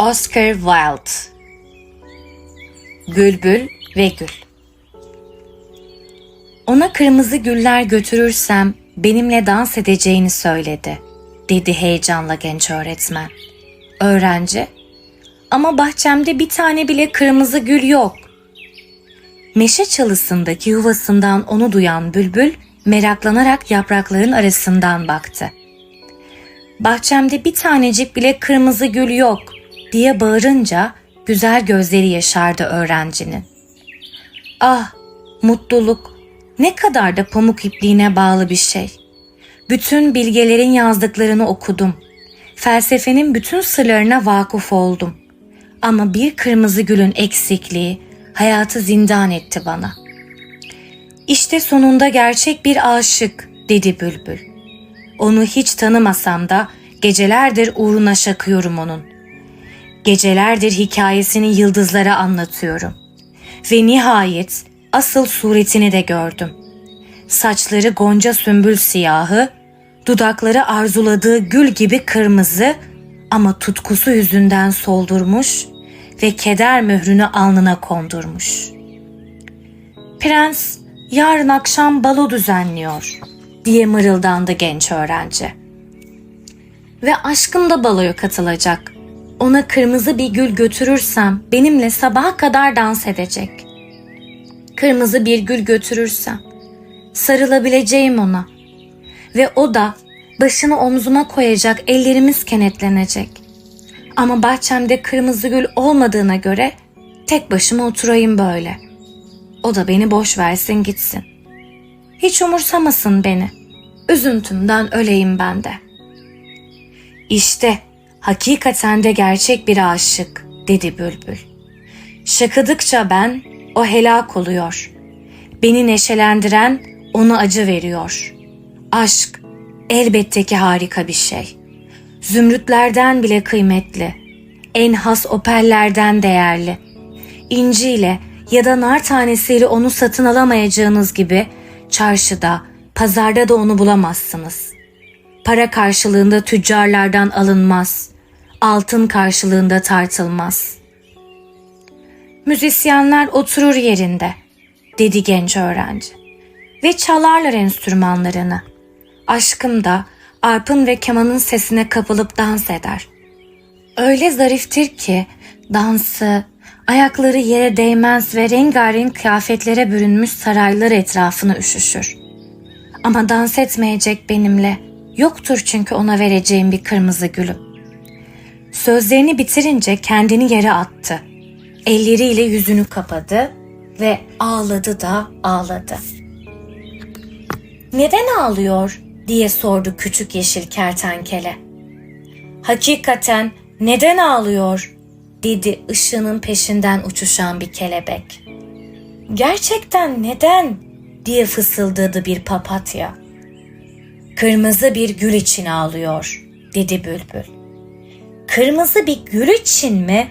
Oscar Wilde Bülbül ve Gül Ona kırmızı güller götürürsem benimle dans edeceğini söyledi, dedi heyecanla genç öğretmen. Öğrenci, ama bahçemde bir tane bile kırmızı gül yok. Meşe çalısındaki yuvasından onu duyan bülbül meraklanarak yaprakların arasından baktı. Bahçemde bir tanecik bile kırmızı gül yok diye bağırınca güzel gözleri yaşardı öğrencinin. Ah, mutluluk ne kadar da pamuk ipliğine bağlı bir şey. Bütün bilgelerin yazdıklarını okudum. Felsefenin bütün sırlarına vakıf oldum. Ama bir kırmızı gülün eksikliği hayatı zindan etti bana. İşte sonunda gerçek bir aşık dedi bülbül. Onu hiç tanımasam da gecelerdir uğruna şakıyorum onun. Gecelerdir hikayesini yıldızlara anlatıyorum. Ve nihayet asıl suretini de gördüm. Saçları gonca sümbül siyahı, dudakları arzuladığı gül gibi kırmızı ama tutkusu yüzünden soldurmuş ve keder mührünü alnına kondurmuş. Prens yarın akşam balo düzenliyor diye mırıldandı genç öğrenci. Ve aşkım da baloya katılacak. Ona kırmızı bir gül götürürsem benimle sabaha kadar dans edecek. Kırmızı bir gül götürürsem sarılabileceğim ona. Ve o da başını omzuma koyacak ellerimiz kenetlenecek. Ama bahçemde kırmızı gül olmadığına göre tek başıma oturayım böyle. O da beni boş versin gitsin. Hiç umursamasın beni. Üzüntümden öleyim ben de. İşte hakikaten de gerçek bir aşık dedi bülbül. Şakıdıkça ben o helak oluyor. Beni neşelendiren ona acı veriyor. Aşk elbette ki harika bir şey. Zümrütlerden bile kıymetli. En has opellerden değerli. İnciyle ya da nar tanesiyle onu satın alamayacağınız gibi çarşıda, pazarda da onu bulamazsınız. Para karşılığında tüccarlardan alınmaz. Altın karşılığında tartılmaz. Müzisyenler oturur yerinde, dedi genç öğrenci. Ve çalarlar enstrümanlarını. Aşkım da arpın ve kemanın sesine kapılıp dans eder. Öyle zariftir ki dansı, ayakları yere değmez ve rengarenk kıyafetlere bürünmüş saraylar etrafına üşüşür. Ama dans etmeyecek benimle, yoktur çünkü ona vereceğim bir kırmızı gülüm. Sözlerini bitirince kendini yere attı. Elleriyle yüzünü kapadı ve ağladı da ağladı. Neden ağlıyor diye sordu küçük yeşil kertenkele. Hakikaten neden ağlıyor dedi ışığının peşinden uçuşan bir kelebek. Gerçekten neden diye fısıldadı bir papatya. Kırmızı bir gül için ağlıyor dedi bülbül. Kırmızı bir gül için mi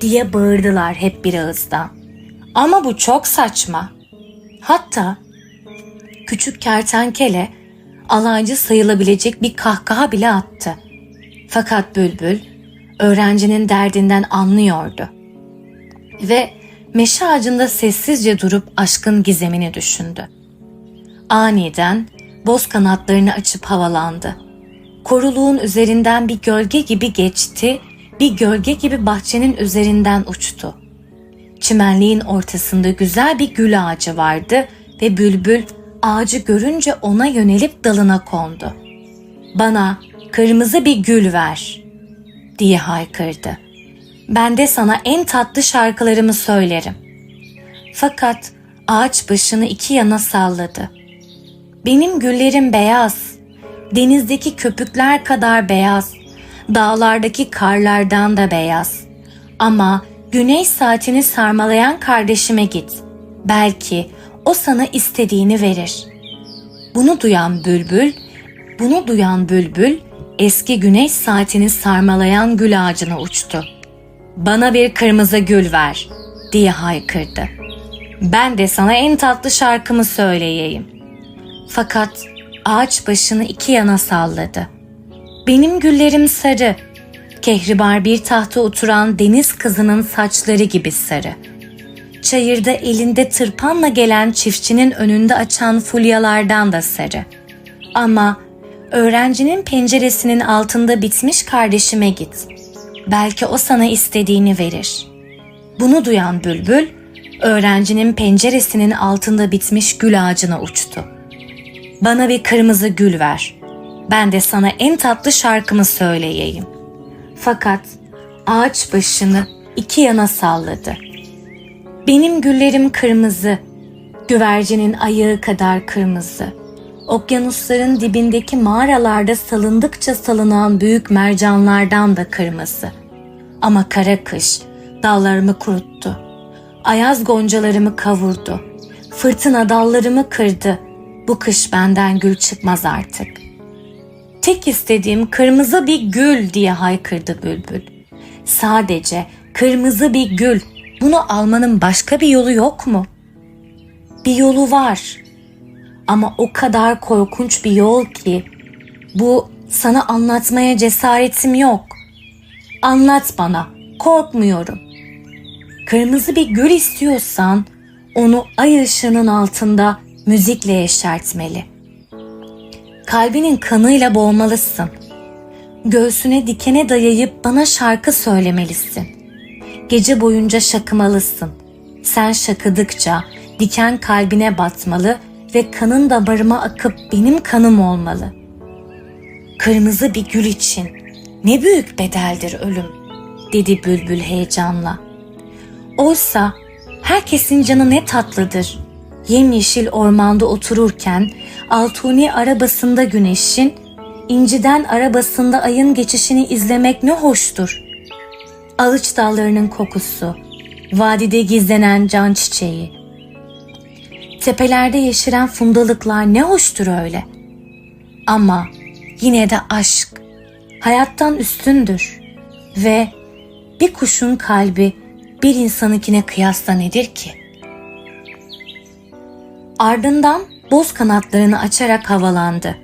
diye bağırdılar hep bir ağızdan. Ama bu çok saçma. Hatta küçük kertenkele alaycı sayılabilecek bir kahkaha bile attı. Fakat bülbül öğrencinin derdinden anlıyordu. Ve meşe ağacında sessizce durup aşkın gizemini düşündü. Aniden boz kanatlarını açıp havalandı. Koruluğun üzerinden bir gölge gibi geçti, bir gölge gibi bahçenin üzerinden uçtu. Çimenliğin ortasında güzel bir gül ağacı vardı ve bülbül ağacı görünce ona yönelip dalına kondu. Bana kırmızı bir gül ver diye haykırdı. Ben de sana en tatlı şarkılarımı söylerim. Fakat ağaç başını iki yana salladı. Benim güllerim beyaz, denizdeki köpükler kadar beyaz, dağlardaki karlardan da beyaz. Ama güneş saatini sarmalayan kardeşime git. Belki o sana istediğini verir. Bunu duyan bülbül, bunu duyan bülbül eski güneş saatini sarmalayan gül ağacına uçtu. Bana bir kırmızı gül ver diye haykırdı. Ben de sana en tatlı şarkımı söyleyeyim. Fakat ağaç başını iki yana salladı. Benim güllerim sarı, Kehribar bir tahta oturan deniz kızının saçları gibi sarı. Çayırda elinde tırpanla gelen çiftçinin önünde açan fulyalardan da sarı. Ama öğrencinin penceresinin altında bitmiş kardeşime git. Belki o sana istediğini verir. Bunu duyan bülbül, öğrencinin penceresinin altında bitmiş gül ağacına uçtu. Bana bir kırmızı gül ver. Ben de sana en tatlı şarkımı söyleyeyim. Fakat ağaç başını iki yana salladı. Benim güllerim kırmızı, güvercinin ayağı kadar kırmızı. Okyanusların dibindeki mağaralarda salındıkça salınan büyük mercanlardan da kırmızı. Ama kara kış dallarımı kuruttu. Ayaz goncalarımı kavurdu. Fırtına dallarımı kırdı. Bu kış benden gül çıkmaz artık. Tek istediğim kırmızı bir gül diye haykırdı bülbül. Sadece kırmızı bir gül. Bunu almanın başka bir yolu yok mu? Bir yolu var. Ama o kadar korkunç bir yol ki bu sana anlatmaya cesaretim yok. Anlat bana. Korkmuyorum. Kırmızı bir gül istiyorsan onu ay ışığının altında müzikle yeşertmeli. Kalbinin kanıyla boğmalısın. Göğsüne dikene dayayıp bana şarkı söylemelisin. Gece boyunca şakımalısın. Sen şakıdıkça diken kalbine batmalı ve kanın damarıma akıp benim kanım olmalı. Kırmızı bir gül için ne büyük bedeldir ölüm, dedi bülbül heyecanla. Oysa herkesin canı ne tatlıdır. Yemyeşil ormanda otururken Altuni arabasında güneşin, inciden arabasında ayın geçişini izlemek ne hoştur. Alıç dallarının kokusu, vadide gizlenen can çiçeği, tepelerde yeşeren fundalıklar ne hoştur öyle. Ama yine de aşk hayattan üstündür ve bir kuşun kalbi bir insanınkine kıyasla nedir ki? Ardından boz kanatlarını açarak havalandı.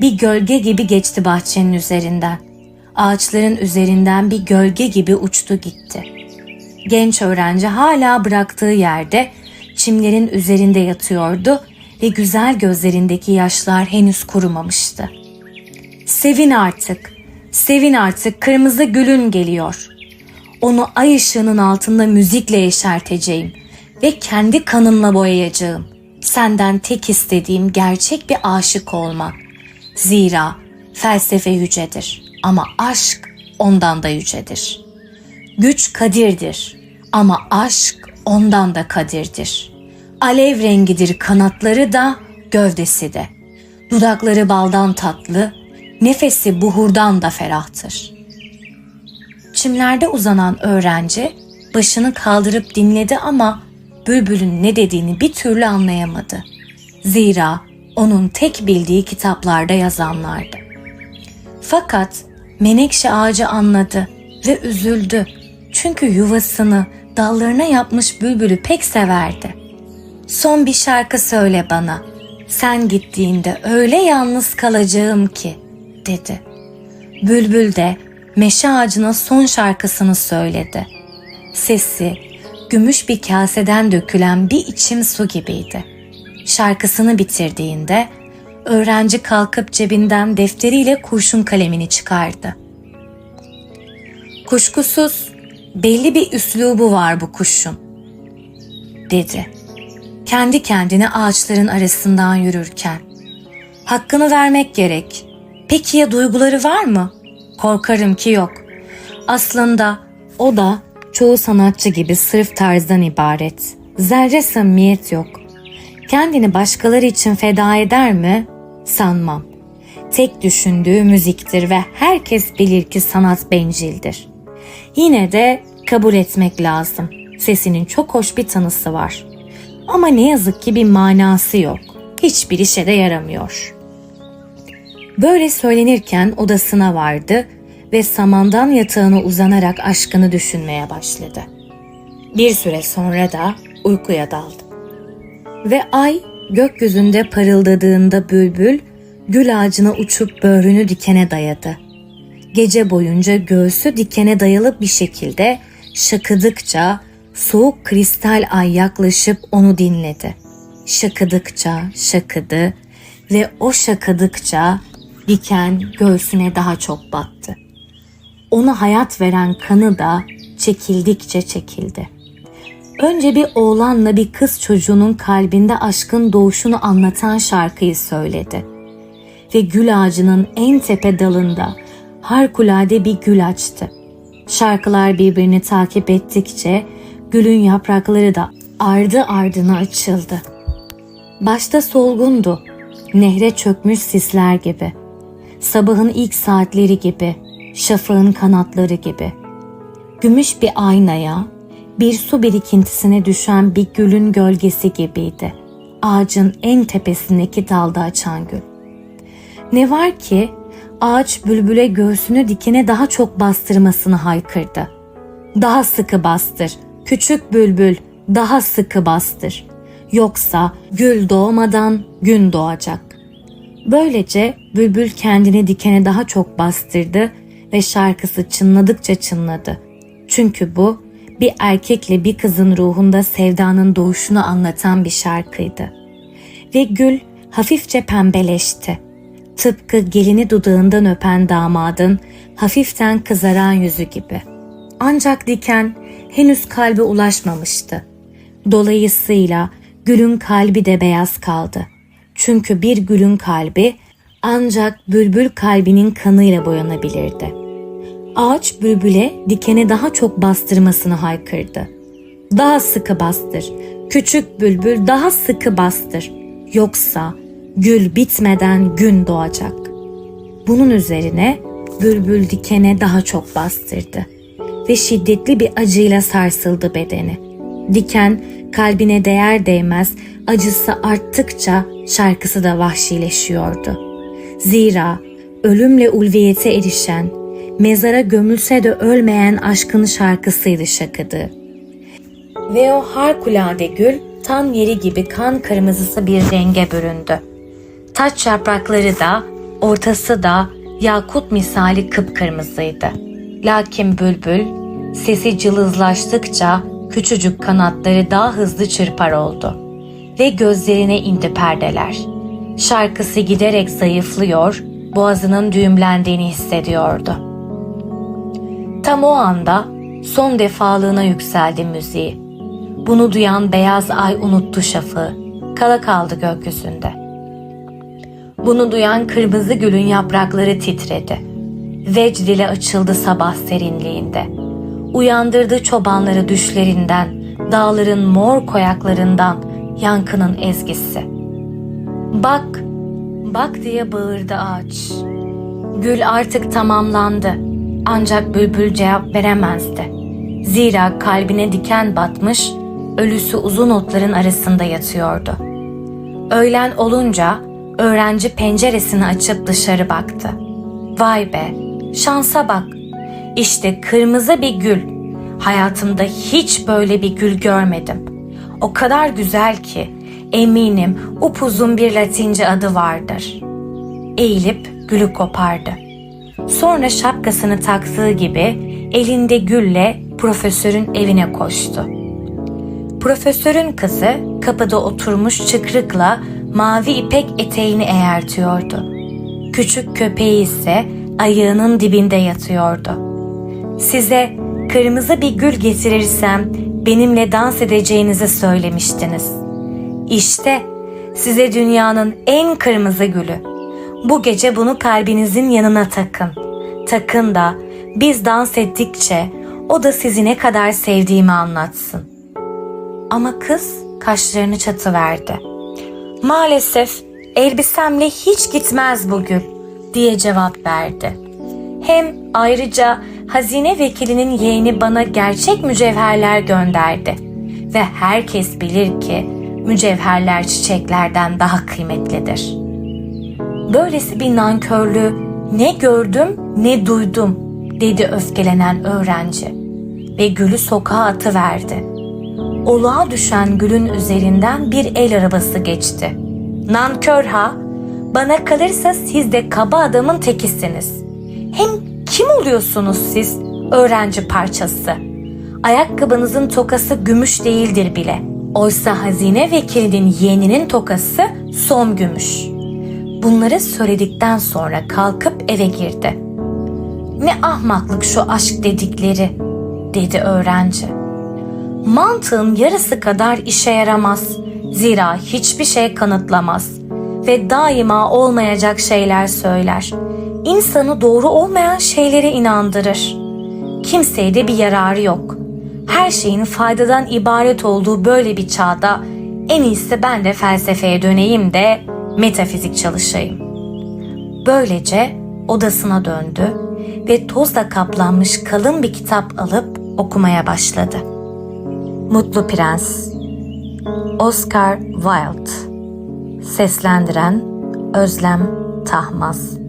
Bir gölge gibi geçti bahçenin üzerinden. Ağaçların üzerinden bir gölge gibi uçtu gitti. Genç öğrenci hala bıraktığı yerde çimlerin üzerinde yatıyordu ve güzel gözlerindeki yaşlar henüz kurumamıştı. Sevin artık, sevin artık kırmızı gülün geliyor. Onu ay ışığının altında müzikle yeşerteceğim ve kendi kanımla boyayacağım. Senden tek istediğim gerçek bir aşık olmak. Zira felsefe yücedir ama aşk ondan da yücedir. Güç kadirdir ama aşk ondan da kadirdir. Alev rengidir kanatları da gövdesi de. Dudakları baldan tatlı, nefesi buhurdan da ferahtır. Çimlerde uzanan öğrenci başını kaldırıp dinledi ama bülbülün ne dediğini bir türlü anlayamadı. Zira onun tek bildiği kitaplarda yazanlardı. Fakat menekşe ağacı anladı ve üzüldü. Çünkü yuvasını dallarına yapmış bülbülü pek severdi. Son bir şarkı söyle bana. Sen gittiğinde öyle yalnız kalacağım ki, dedi. Bülbül de meşe ağacına son şarkısını söyledi. Sesi gümüş bir kaseden dökülen bir içim su gibiydi. Şarkısını bitirdiğinde öğrenci kalkıp cebinden defteriyle kurşun kalemini çıkardı. Kuşkusuz belli bir üslubu var bu kuşun, dedi. Kendi kendine ağaçların arasından yürürken. Hakkını vermek gerek. Peki ya duyguları var mı? Korkarım ki yok. Aslında o da çoğu sanatçı gibi sırf tarzdan ibaret. Zerre samimiyet yok. Kendini başkaları için feda eder mi? Sanmam. Tek düşündüğü müziktir ve herkes bilir ki sanat bencildir. Yine de kabul etmek lazım. Sesinin çok hoş bir tanısı var. Ama ne yazık ki bir manası yok. Hiçbir işe de yaramıyor. Böyle söylenirken odasına vardı ve samandan yatağına uzanarak aşkını düşünmeye başladı. Bir süre sonra da uykuya daldı. Ve ay gökyüzünde parıldadığında bülbül gül ağacına uçup böğrünü dikene dayadı. gece boyunca göğsü dikene dayalı bir şekilde şakıdıkça soğuk kristal ay yaklaşıp onu dinledi. Şakıdıkça şakıdı ve o şakıdıkça diken göğsüne daha çok battı. Ona hayat veren kanı da çekildikçe çekildi. Önce bir oğlanla bir kız çocuğunun kalbinde aşkın doğuşunu anlatan şarkıyı söyledi. Ve gül ağacının en tepe dalında harikulade bir gül açtı. Şarkılar birbirini takip ettikçe gülün yaprakları da ardı ardına açıldı. Başta solgundu, nehre çökmüş sisler gibi. Sabahın ilk saatleri gibi, şafağın kanatları gibi. Gümüş bir aynaya, bir su birikintisine düşen bir gülün gölgesi gibiydi. Ağacın en tepesindeki dalda açan gül. Ne var ki ağaç bülbüle göğsünü dikene daha çok bastırmasını haykırdı. Daha sıkı bastır, küçük bülbül, daha sıkı bastır. Yoksa gül doğmadan gün doğacak. Böylece bülbül kendini dikene daha çok bastırdı ve şarkısı çınladıkça çınladı. Çünkü bu bir erkekle bir kızın ruhunda sevdanın doğuşunu anlatan bir şarkıydı. Ve gül hafifçe pembeleşti. Tıpkı gelini dudağından öpen damadın hafiften kızaran yüzü gibi. Ancak diken henüz kalbe ulaşmamıştı. Dolayısıyla gülün kalbi de beyaz kaldı. Çünkü bir gülün kalbi ancak bülbül kalbinin kanıyla boyanabilirdi. Ağaç bülbüle dikene daha çok bastırmasını haykırdı. Daha sıkı bastır, küçük bülbül daha sıkı bastır. Yoksa gül bitmeden gün doğacak. Bunun üzerine bülbül dikene daha çok bastırdı ve şiddetli bir acıyla sarsıldı bedeni. Diken kalbine değer değmez acısı arttıkça şarkısı da vahşileşiyordu. Zira ölümle ulviyete erişen, mezara gömülse de ölmeyen aşkın şarkısıydı şakıdı. Ve o harikulade gül tan yeri gibi kan kırmızısı bir renge büründü. Taç yaprakları da ortası da yakut misali kıpkırmızıydı. Lakin bülbül sesi cılızlaştıkça küçücük kanatları daha hızlı çırpar oldu ve gözlerine indi perdeler. Şarkısı giderek zayıflıyor, boğazının düğümlendiğini hissediyordu. Tam o anda son defalığına yükseldi müziği. Bunu duyan beyaz ay unuttu şafağı, kala kaldı gökyüzünde. Bunu duyan kırmızı gülün yaprakları titredi. Vecd ile açıldı sabah serinliğinde. Uyandırdı çobanları düşlerinden, dağların mor koyaklarından yankının ezgisi. Bak, bak diye bağırdı ağaç. Gül artık tamamlandı. Ancak bülbül cevap veremezdi. Zira kalbine diken batmış, ölüsü uzun otların arasında yatıyordu. Öğlen olunca öğrenci penceresini açıp dışarı baktı. Vay be, şansa bak. İşte kırmızı bir gül. Hayatımda hiç böyle bir gül görmedim. O kadar güzel ki eminim upuzun bir latince adı vardır. Eğilip gülü kopardı. Sonra şapkasını taktığı gibi elinde gülle profesörün evine koştu. Profesörün kızı kapıda oturmuş çıkrıkla mavi ipek eteğini eğertiyordu. Küçük köpeği ise ayağının dibinde yatıyordu. Size kırmızı bir gül getirirsem benimle dans edeceğinizi söylemiştiniz. İşte size dünyanın en kırmızı gülü. Bu gece bunu kalbinizin yanına takın. Takın da biz dans ettikçe o da sizi ne kadar sevdiğimi anlatsın. Ama kız kaşlarını çatıverdi. Maalesef elbisemle hiç gitmez bu gül diye cevap verdi. Hem ayrıca hazine vekilinin yeğeni bana gerçek mücevherler gönderdi. Ve herkes bilir ki mücevherler çiçeklerden daha kıymetlidir. Böylesi bir nankörlüğü ne gördüm ne duydum dedi öfkelenen öğrenci ve gülü sokağa atıverdi. Oluğa düşen gülün üzerinden bir el arabası geçti. Nankör ha, bana kalırsa siz de kaba adamın tekisiniz. Hem Kim oluyorsunuz siz? Öğrenci parçası. Ayakkabınızın tokası gümüş değildir bile. Oysa hazine vekilinin yeğeninin tokası som gümüş. Bunları söyledikten sonra kalkıp eve girdi. Ne ahmaklık şu aşk dedikleri, dedi öğrenci. Mantığın yarısı kadar işe yaramaz. Zira hiçbir şey kanıtlamaz ve daima olmayacak şeyler söyler. İnsanı doğru olmayan şeylere inandırır. Kimseye de bir yararı yok. Her şeyin faydadan ibaret olduğu böyle bir çağda en iyisi ben de felsefeye döneyim de metafizik çalışayım. Böylece odasına döndü ve tozla kaplanmış kalın bir kitap alıp okumaya başladı. Mutlu Prens Oscar Wilde Seslendiren Özlem Tahmaz